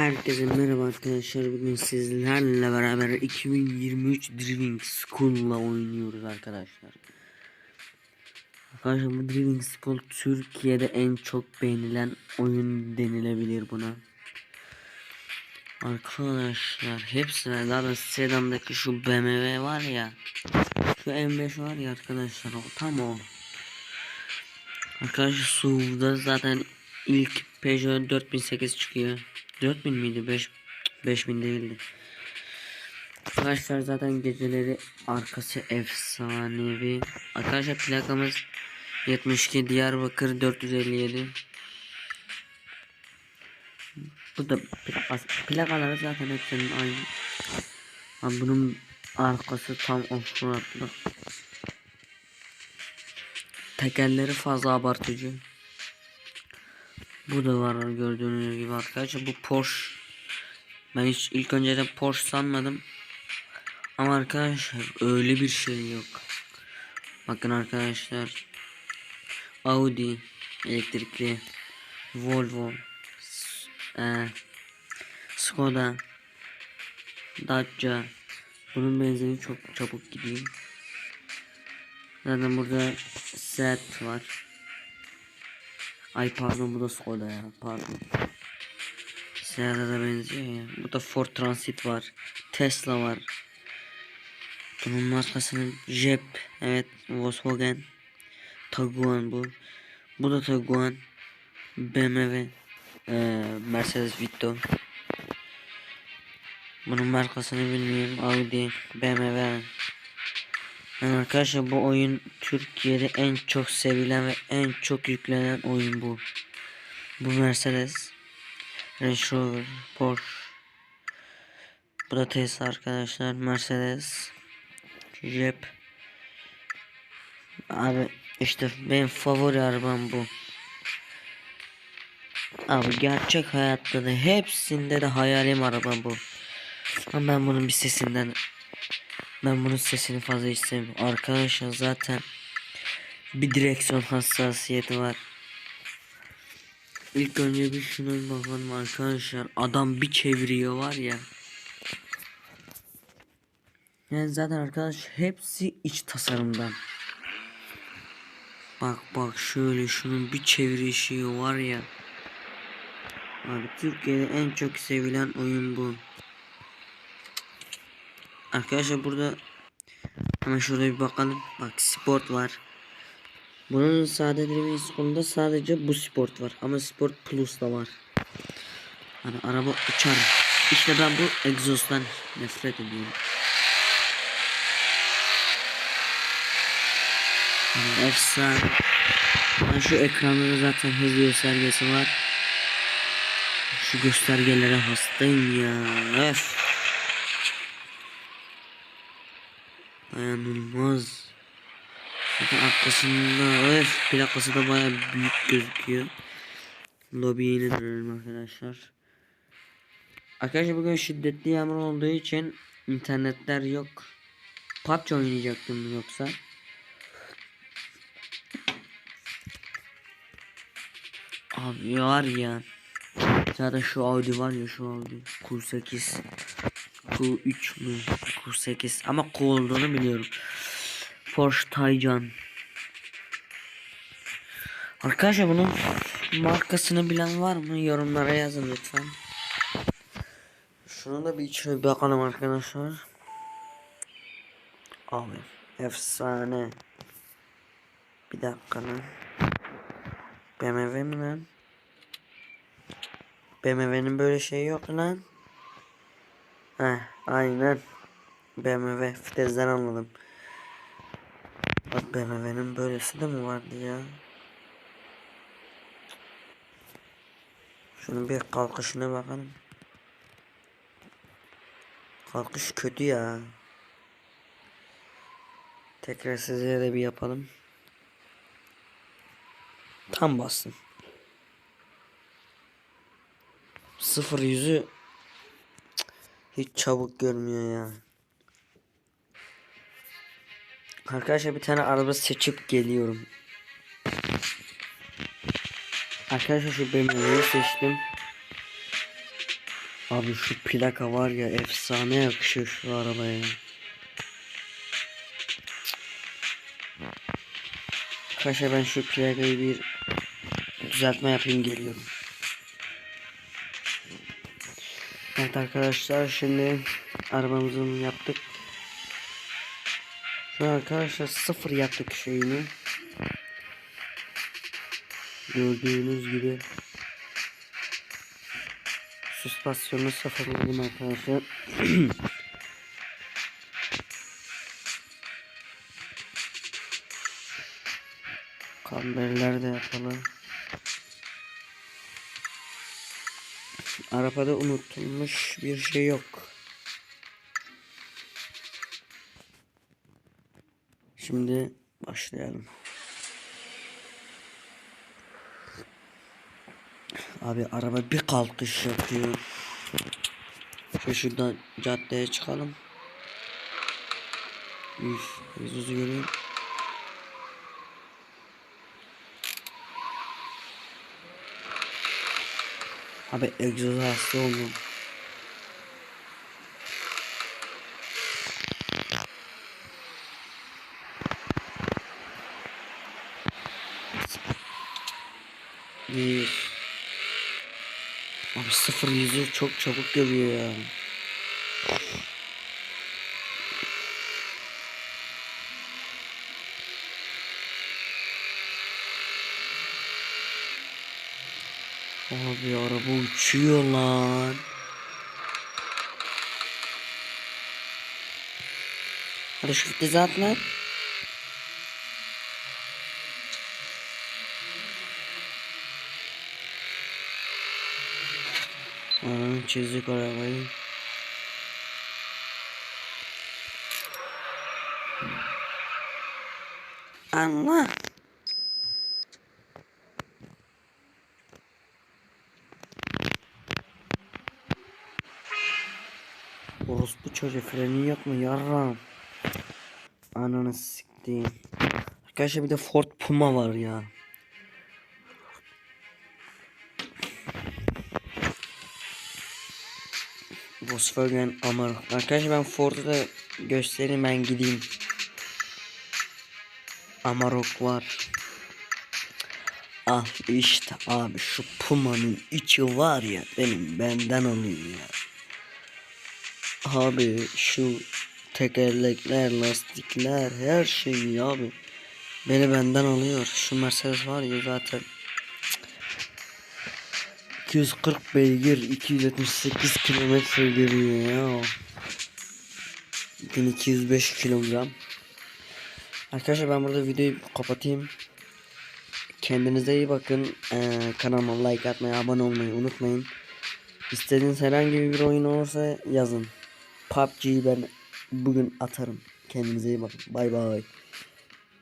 Herkese merhaba arkadaşlar. Bugün sizlerle beraber 2023 Driving School'la oynuyoruz arkadaşlar. Arkadaşlar bu Driving School Türkiye'de en çok beğenilen oyun denilebilir buna. Arkadaşlar hepsine daha da sedandaki şu BMW var ya. Şu M5 var ya arkadaşlar o tam o. Arkadaşlar SUV'da zaten ilk Peugeot 4008 çıkıyor. 4000 miydi? 5 5000 değildi. Arkadaşlar zaten geceleri arkası efsanevi. Arkadaşlar plakamız 72 Diyarbakır 457. Bu da. Plakaları zaten hepsinin aynı. Ama bunun arkası tam offroadlı. Tekerleri fazla abartıcı. Bu da var gördüğünüz gibi arkadaşlar bu Porsche. Ben hiç ilk önce de Porsche sanmadım. Ama arkadaşlar öyle bir şey yok. Bakın arkadaşlar. Audi elektrikli Volvo e, Skoda Dacia bunun benzeri çok çabuk gidiyor. Zaten burada set var. Ay pardon bu da Skoda ya pardon. Seat'a da benziyor ya. Bu da Ford Transit var. Tesla var. Bunun markasının Jeep. Evet Volkswagen. Tiguan bu. Bu da Tiguan. BMW. Ee, Mercedes Vito. Bunun markasını bilmiyorum. Audi. BMW. Arkadaşlar bu oyun Türkiye'de en çok sevilen ve en çok yüklenen oyun bu. Bu Mercedes, Range Rover, Porsche. Bu da Tesla arkadaşlar. Mercedes, Jeep. Abi işte benim favori arabam bu. Abi gerçek hayatta da hepsinde de hayalim araba bu. Ama ben bunun bir sesinden ben bunun sesini fazla istemiyorum. Arkadaşlar zaten bir direksiyon hassasiyeti var. İlk önce bir şuna bakalım arkadaşlar. Adam bir çeviriyor var ya. Yani zaten arkadaş hepsi iç tasarımdan. Bak bak şöyle şunun bir çevirişi var ya. Abi Türkiye'de en çok sevilen oyun bu. Arkadaşlar burada hemen şurada bir bakalım. Bak sport var. Bunun sade driving school'unda sadece bu sport var. Ama sport plus da var. Hani araba uçar. İşte ben bu egzozdan nefret ediyorum. Yani efsane. Yani şu ekranda da zaten hız göstergesi var. Şu göstergelere hastayım ya. Öf. Dayanılmaz. Zaten arkasında öf plakası da baya büyük gözüküyor. Lobiye dönelim arkadaşlar. Arkadaşlar bugün şiddetli yağmur olduğu için internetler yok. PUBG oynayacaktım yoksa. Abi var ya. Zaten şu Audi var ya şu Audi. Q8. Q3 mü? Q8 ama Q olduğunu biliyorum. Porsche Taycan. Arkadaşlar bunun markasını bilen var mı? Yorumlara yazın lütfen. Şunu da bir içine bakalım arkadaşlar. Abi efsane. Bir dakika lan. BMW mi lan? BMW'nin böyle şeyi yok lan. Heh, aynen. BMW fitezden anladım. Bak BMW'nin böylesi de mi vardı ya? Şunun bir kalkışına bakalım. Kalkış kötü ya. Tekrar size de bir yapalım. Tam bastım. Sıfır yüzü hiç çabuk görmüyor ya. Arkadaşlar bir tane araba seçip geliyorum. Arkadaşlar şu BMW'yi seçtim. Abi şu plaka var ya efsane yakışıyor şu arabaya. Kaşa ben şu plakayı bir düzeltme yapayım geliyorum. Evet arkadaşlar şimdi arabamızın yaptık. Şu arkadaşlar sıfır yaptık şeyini. Gördüğünüz gibi Süspansiyonu sıfırladım arkadaşlar. Kamberler de yapalım. Arabada unutulmuş bir şey yok. Şimdi başlayalım. Abi araba bir kalkış yapıyor. Şu şuradan caddeye çıkalım. Üf, egzozu göreyim. Abi egzoza hasta oldum. Bir. Abi sıfır yüzü çok çabuk geliyor ya. Abi araba uçuyor lan. Hadi şu vitesi at lan. Aa, çizdik arabayı. Anla. Orospu çocuğu freni yok mu yarram? Ananı siktiğim. Arkadaşlar bir de Ford Puma var ya. Volkswagen Amarok. Arkadaşlar ben Ford'u da göstereyim ben gideyim. Amarok var. Ah işte abi şu Puma'nın içi var ya benim benden alıyor ya. Abi şu tekerlekler, lastikler her şey abi. Beni benden alıyor. Şu Mercedes var ya zaten. 240 beygir 278 kilometre geliyor ya. 1205 kilogram. Arkadaşlar ben burada videoyu kapatayım. Kendinize iyi bakın. Ee, kanalıma like atmayı, abone olmayı unutmayın. İstediğiniz herhangi bir oyun olursa yazın. PUBG'yi ben bugün atarım. Kendinize iyi bakın. Bay bay.